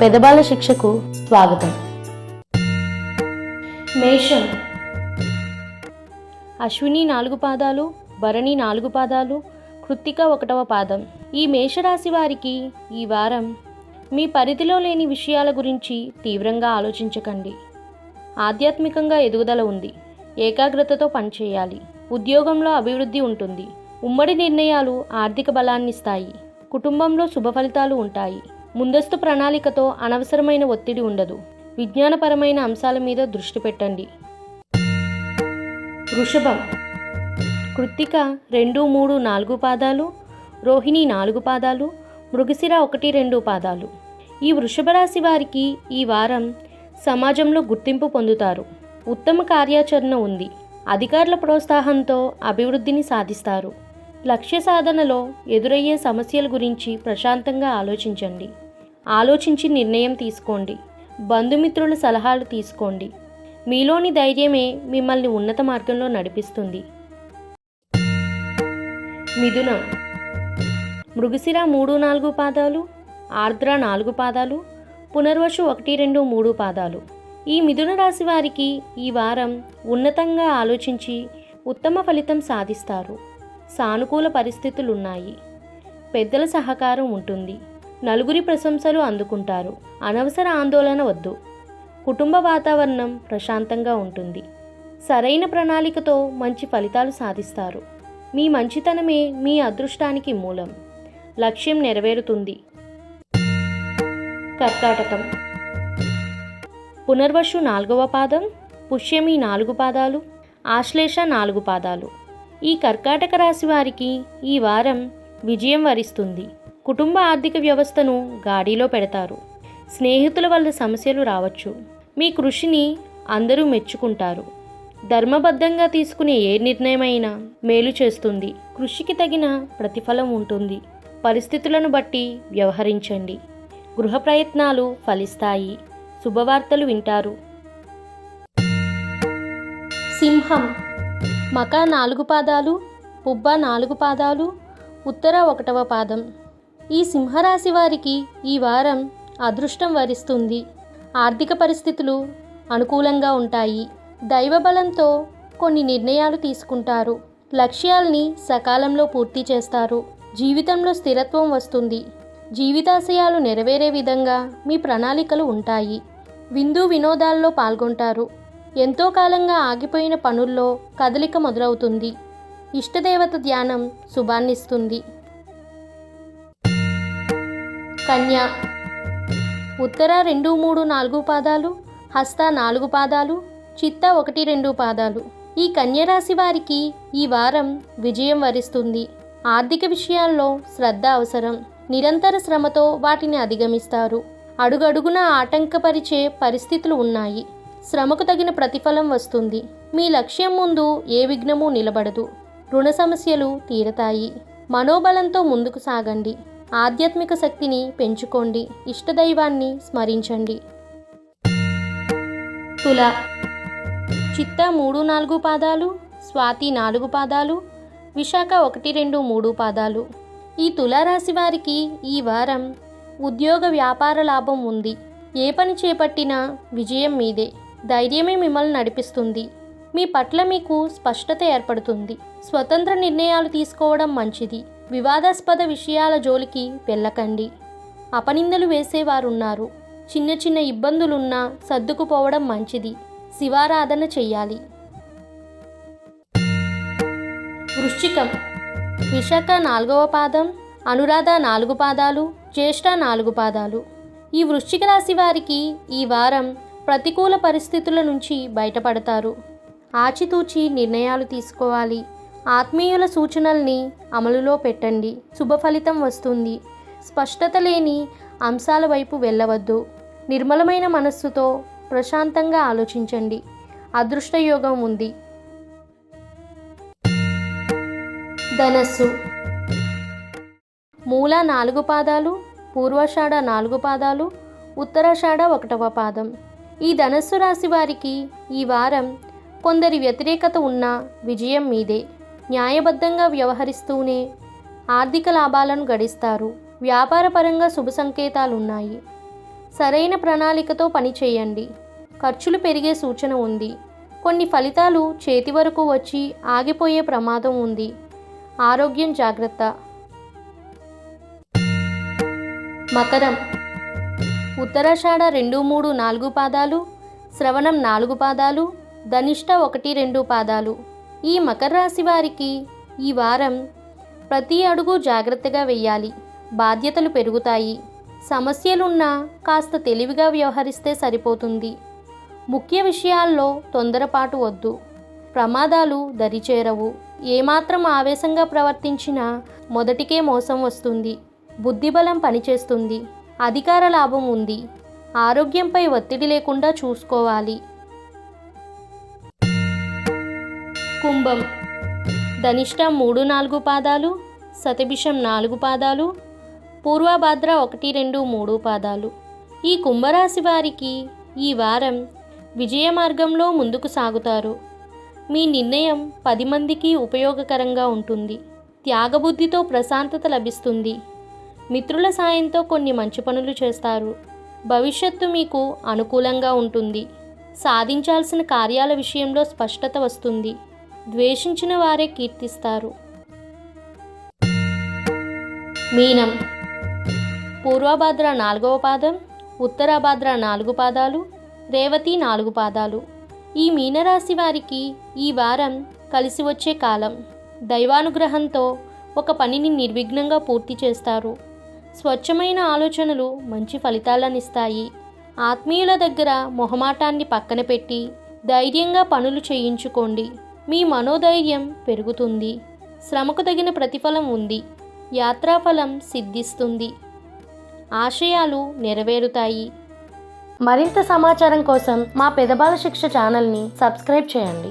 పెదబాల శిక్షకు స్వాగతం. మేషం. అశ్విని నాలుగు పాదాలు భరణి నాలుగు పాదాలు కృత్తిక ఒకటవ పాదం. ఈ మేషరాశి వారికి ఈ వారం మీ పరిధిలో లేని విషయాల గురించి తీవ్రంగా ఆలోచించకండి. ఆధ్యాత్మికంగా ఎదుగుదల ఉంది. ఏకాగ్రతతో పనిచేయాలి. ఉద్యోగంలో అభివృద్ధి ఉంటుంది. ఉమ్మడి నిర్ణయాలు ఆర్థిక బలాన్నిస్తాయి. కుటుంబంలో శుభ ఫలితాలు ఉంటాయి. ముందస్తు ప్రణాళికతో అనవసరమైన ఒత్తిడి ఉండదు. విజ్ఞానపరమైన అంశాల మీద దృష్టి పెట్టండి. వృషభం. కృత్తిక రెండు మూడు నాలుగు పాదాలు రోహిణి నాలుగు పాదాలు మృగశిర ఒకటి రెండు పాదాలు. ఈ వృషభ రాశి వారికి ఈ వారం సమాజంలో గుర్తింపు పొందుతారు. ఉత్తమ కార్యాచరణ ఉంది. అధికారుల ప్రోత్సాహంతో అభివృద్ధిని సాధిస్తారు. లక్ష్య సాధనలో ఎదురయ్యే సమస్యల గురించి ప్రశాంతంగా ఆలోచించండి. ఆలోచించి నిర్ణయం తీసుకోండి. బంధుమిత్రుల సలహాలు తీసుకోండి. మీలోని ధైర్యమే మిమ్మల్ని ఉన్నత మార్గంలో నడిపిస్తుంది. మిథునం మృగశిర మూడు నాలుగు పాదాలు ఆర్ద్ర నాలుగు పాదాలు పునర్వసు ఒకటి రెండు మూడు పాదాలు. ఈ మిథున రాశి వారికి ఈ వారం ఉన్నతంగా ఆలోచించి ఉత్తమ ఫలితం సాధిస్తారు. సానుకూల పరిస్థితులు ఉన్నాయి పెద్దల సహకారం ఉంటుంది. నలుగురి ప్రశంసలు అందుకుంటారు. అనవసర ఆందోళన వద్దు. కుటుంబ వాతావరణం ప్రశాంతంగా ఉంటుంది. సరైన ప్రణాళికతో మంచి ఫలితాలు సాధిస్తారు. మీ మంచితనమే మీ అదృష్టానికి మూలం. లక్ష్యం నెరవేరుతుంది. కర్కాటకం. పునర్వసు నాలుగవ పాదం పుష్యమి నాలుగు పాదాలు ఆశ్లేష నాలుగు పాదాలు. ఈ కర్కాటక రాశి వారికి ఈ వారం విజయం వరిస్తుంది. కుటుంబ ఆర్థిక వ్యవస్థను గాడిలో పెడతారు. స్నేహితుల వల్ల సమస్యలు రావచ్చు. మీ కృషిని అందరూ మెచ్చుకుంటారు. ధర్మబద్ధంగా తీసుకునే ఏ నిర్ణయమైనా మేలు చేస్తుంది. కృషికి తగిన ప్రతిఫలం ఉంటుంది. పరిస్థితులను బట్టి వ్యవహరించండి. గృహ ప్రయత్నాలు ఫలిస్తాయి. శుభవార్తలు వింటారు. సింహం. మక నాలుగు పాదాలు పుబ్బ నాలుగు పాదాలు ఉత్తర ఒకటవ పాదం. ఈ సింహరాశి వారికి ఈ వారం అదృష్టం వరిస్తుంది. ఆర్థిక పరిస్థితులు అనుకూలంగా ఉంటాయి. దైవబలంతో కొన్ని నిర్ణయాలు తీసుకుంటారు. లక్ష్యాల్ని సకాలంలో పూర్తి చేస్తారు. జీవితంలో స్థిరత్వం వస్తుంది. జీవితాశయాలు నెరవేరే విధంగా మీ ప్రణాళికలు ఉంటాయి. విందు వినోదాల్లో పాల్గొంటారు. ఎంతో కాలంగా ఆగిపోయిన పనుల్లో కదలిక మొదలవుతుంది. ఇష్టదేవత ధ్యానం శుభాన్నిస్తుంది. కన్య. ఉత్తర రెండు మూడు నాలుగు పాదాలు హస్త నాలుగు పాదాలు చిత్త ఒకటి రెండు పాదాలు. ఈ కన్యరాశి వారికి ఈ వారం విజయం వరిస్తుంది. ఆర్థిక విషయాల్లో శ్రద్ధ అవసరం. నిరంతర శ్రమతో వాటిని అధిగమిస్తారు. అడుగడుగున ఆటంకపరిచే పరిస్థితులు ఉన్నాయి. శ్రమకు తగిన ప్రతిఫలం వస్తుంది. మీ లక్ష్యం ముందు ఏ విఘ్నము నిలబడదు. రుణ సమస్యలు తీరతాయి. మనోబలంతో ముందుకు సాగండి. ఆధ్యాత్మిక శక్తిని పెంచుకోండి. ఇష్టదైవాన్ని స్మరించండి. తుల. చిత్త మూడు నాలుగు పాదాలు స్వాతి నాలుగు పాదాలు విశాఖ ఒకటి రెండు మూడు పాదాలు. ఈ తులారాశి వారికి ఈ వారం ఉద్యోగ వ్యాపార లాభం ఉంది. ఏ పని చేపట్టినా విజయం మీదే. ధైర్యమే మిమ్మల్ని నడిపిస్తుంది. మీ పట్ల మీకు స్పష్టత ఏర్పడుతుంది. స్వతంత్ర నిర్ణయాలు తీసుకోవడం మంచిది. వివాదాస్పద విషయాల జోలికి వెళ్ళకండి. అపనిందలు వేసేవారున్నారు. చిన్న చిన్న ఇబ్బందులున్నా సర్దుకుపోవడం మంచిది. శివారాధన చెయ్యాలి. వృశ్చికం. విశాఖ నాలుగవ పాదం అనురాధ నాలుగు పాదాలు జ్యేష్ఠ నాలుగు పాదాలు. ఈ వృశ్చిక రాశి వారికి ఈ వారం ప్రతికూల పరిస్థితుల నుంచి బయటపడతారు. ఆచితూచి నిర్ణయాలు తీసుకోవాలి. ఆత్మీయుల సూచనల్ని అమలులో పెట్టండి. శుభ ఫలితం వస్తుంది. స్పష్టత లేని అంశాల వైపు వెళ్ళవద్దు. నిర్మలమైన మనస్సుతో ప్రశాంతంగా ఆలోచించండి. అదృష్టయోగం ఉంది. ధనస్సు. మూల నాలుగు పాదాలు పూర్వాషాఢ నాలుగు పాదాలు ఉత్తరాషాఢ ఒకటవ పాదం. ఈ ధనస్సు రాశి వారికి ఈ వారం కొందరి వ్యతిరేకత ఉన్న విజయం మీదే. న్యాయబద్ధంగా వ్యవహరిస్తూనే ఆర్థిక లాభాలను గడిస్తారు. వ్యాపారపరంగా శుభ సంకేతాలున్నాయి. సరైన ప్రణాళికతో పని చేయండి. ఖర్చులు పెరిగే సూచన ఉంది. కొన్ని ఫలితాలు చేతి వరకు వచ్చి ఆగిపోయే ప్రమాదం ఉంది. ఆరోగ్యం జాగ్రత్త. మకరం. ఉత్తరాషాఢ రెండు మూడు నాలుగు పాదాలు శ్రవణం నాలుగు పాదాలు ధనిష్ట ఒకటి రెండు పాదాలు. ఈ మకర రాశి వారికి ఈ వారం ప్రతి అడుగు జాగ్రత్తగా వెయ్యాలి. బాధ్యతలు పెరుగుతాయి. సమస్యలున్నా కాస్త తెలివిగా వ్యవహరిస్తే సరిపోతుంది. ముఖ్య విషయాల్లో తొందరపాటు వద్దు. ప్రమాదాలు దరిచేరవు. ఏమాత్రం ఆవేశంగా ప్రవర్తించినా మొదటికే మోసం వస్తుంది. బుద్ధిబలం పనిచేస్తుంది. అధికార లాభం ఉంది. ఆరోగ్యంపై ఒత్తిడి లేకుండా చూసుకోవాలి. కుంభం. ధనిష్ట మూడు నాలుగు పాదాలు సతభిషం నాలుగు పాదాలు పూర్వభాద్ర ఒకటి రెండు మూడు పాదాలు. ఈ కుంభరాశి వారికి ఈ వారం విజయ మార్గంలో ముందుకు సాగుతారు. మీ నిర్ణయం పది మందికి ఉపయోగకరంగా ఉంటుంది. త్యాగబుద్ధితో ప్రశాంతత లభిస్తుంది. మిత్రుల సాయంతో కొన్ని మంచి పనులు చేస్తారు. భవిష్యత్తు మీకు అనుకూలంగా ఉంటుంది. సాధించాల్సిన కార్యాల విషయంలో స్పష్టత వస్తుంది. ద్వేషించిన వారే కీర్తిస్తారు. మీనం. పూర్వభాద్ర నాలుగవ పాదం ఉత్తరాభాద్ర నాలుగు పాదాలు రేవతి నాలుగు పాదాలు. ఈ మీనరాశి వారికి ఈ వారం కలిసి వచ్చే కాలం. దైవానుగ్రహంతో ఒక పనిని నిర్విఘ్నంగా పూర్తి చేస్తారు. స్వచ్ఛమైన ఆలోచనలు మంచి ఫలితాలనిస్తాయి. ఆత్మీయుల దగ్గర మొహమాటాన్ని పక్కన పెట్టి ధైర్యంగా పనులు చేయించుకోండి. మీ మనోధైర్యం పెరుగుతుంది. శ్రమకు తగిన ప్రతిఫలం ఉంది. యాత్రాఫలం సిద్ధిస్తుంది. ఆశయాలు నెరవేరుతాయి. మరింత సమాచారం కోసం మా పెదబాల శిక్ష ఛానల్ని సబ్స్క్రైబ్ చేయండి.